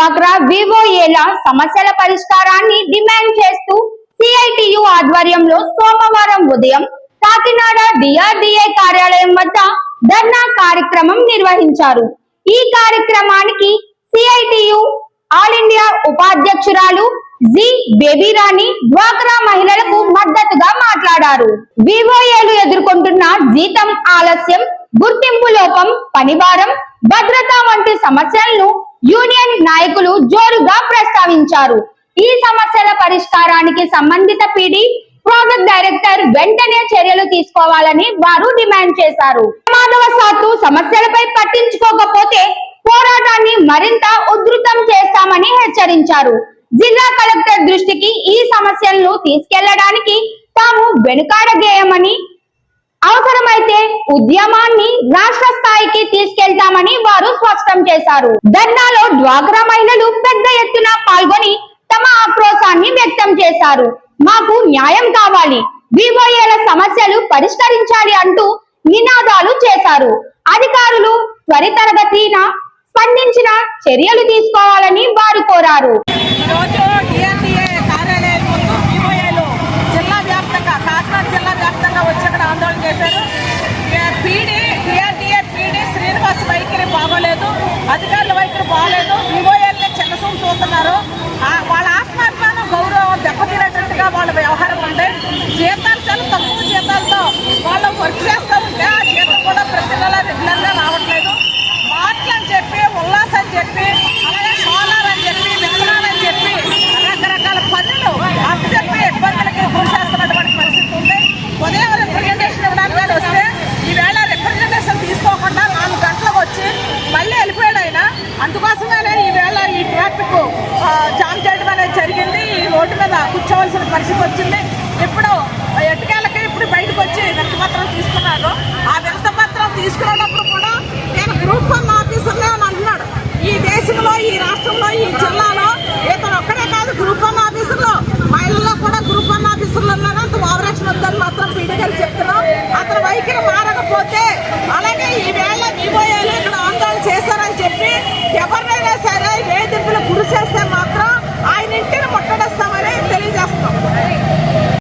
డ్వాక్రా వివోఏల సమస్యల పరిష్కారాన్ని డిమాండ్ చేస్తూ సిఐటియు ఆధ్వర్యంలో సోమవారం ఉదయం కాకినాడ డిఆర్డిఏ కార్యాలయం వద్ద ధర్నా కార్యక్రమం నిర్వహించారు. ఈ కార్యక్రమానికి సిఐటియు ఆల్ ఇండియా ఉపాధ్యక్షురాలు జి బేబీరాణి డ్వాక్రా మహిళలకు మద్దతుగా మాట్లాడారు. వివోఏలు ఎదుర్కొంటున్న జీతం ఆలస్యం గుర్తింపు లోపం పనిభారం భద్రత వంటి సమస్యలను యూనియన్ నాయకులు జోరుగా ప్రస్తావించారు. ఈ సమస్యల పరిష్కారానికి సంబంధిత పీడీ ప్రాజెక్ట్ డైరెక్టర్ వెంటనే చర్యలు తీసుకోవాలని వారు డిమాండ్ చేశారు. ప్రమాదవశాత్తు సమస్యలపై పట్టించుకోకపోతే పోరాటాన్ని మరింత ఉధృతం చేస్తామని హెచ్చరించారు. జిల్లా కలెక్టర్ దృష్టికి ఈ సమస్యలను తీసుకెళ్ళడానికి తాము వెనుకాడగేయమని అవసరమైతే ఉద్యమాన్ని రాష్ట్ర స్థాయికి తీసుకెళ్తామని వారు స్పష్టం చేశారు. ధర్నాలో డ్వాగ్రా మహిళలు పెద్ద ఎత్తున పాల్గొని తమ ఆక్రోశాన్ని వ్యక్తం చేశారు. మాకు న్యాయం కావాలి. వివోఏల సమస్యలు పరిష్కరించాలి అంటూ నినాదాలు చేశారు. అధికారులు త్వరితరగతిన స్పందించిన చర్యలు తీసుకోవాలని వారు కోరారు ఈరోజు డిఎన్డిఏ కార్యాలయం ముందు వివోఏలు జిల్లా వ్యాప్తంగా కాకినాడ జిల్లా వ్యాప్తంగా వచ్చి అక్కడ ఆందోళన చేశారు పీడీ డిఆర్డిఏ పీడీ శ్రీనివాస్ వైఖరి బాగోలేదు అధికారుల వైఖరి బాగోలేదు వివోఏల్ని చిన్నసూపు చూస్తున్నారు ఆ వాళ్ళ ఆత్మాభిమానం గౌరవం దెబ్బతినేటట్టుగా వాళ్ళ వ్యవహారం ఉంది జీతాలు చాలా తక్కువ జీతాలతో వాళ్ళు వర్క్ చేస్తూ ఉంటే ఆ జీతం కూడా ప్రతి నెల రెగ్యులర్గా రావట్లేదు. మాటలు అని చెప్పి ఉల్లాస్ అని చెప్పి అలాగే సోలార్ అని చెప్పి విత్తనాలు అని చెప్పి రకరకాల పనులు అప్పు చెప్పి ఇబ్బందులకి గురి చేస్తున్నటువంటి పరిస్థితి ఉంది. ఉదయం రిప్రజెంటేషన్ ఇవ్వడానికి ఆయన వస్తే ఈవేళ రిప్రజెంటేషన్ తీసుకోకుండా నాలుగు గంటలకు వచ్చి మళ్ళీ వెళ్ళిపోయాడు ఆయన. అందుకోసమే ఈవేళ ఈ ట్రాఫిక్ జామ్ చేయడం అనేది జరిగింది. ఈ రోడ్డు మీద కూర్చోవలసిన పరిస్థితి వచ్చింది. రూపొందాపిస్తున్నాను అంటున్నాడు ఈ దేశంలో ఈ రాష్ట్రంలో ఈ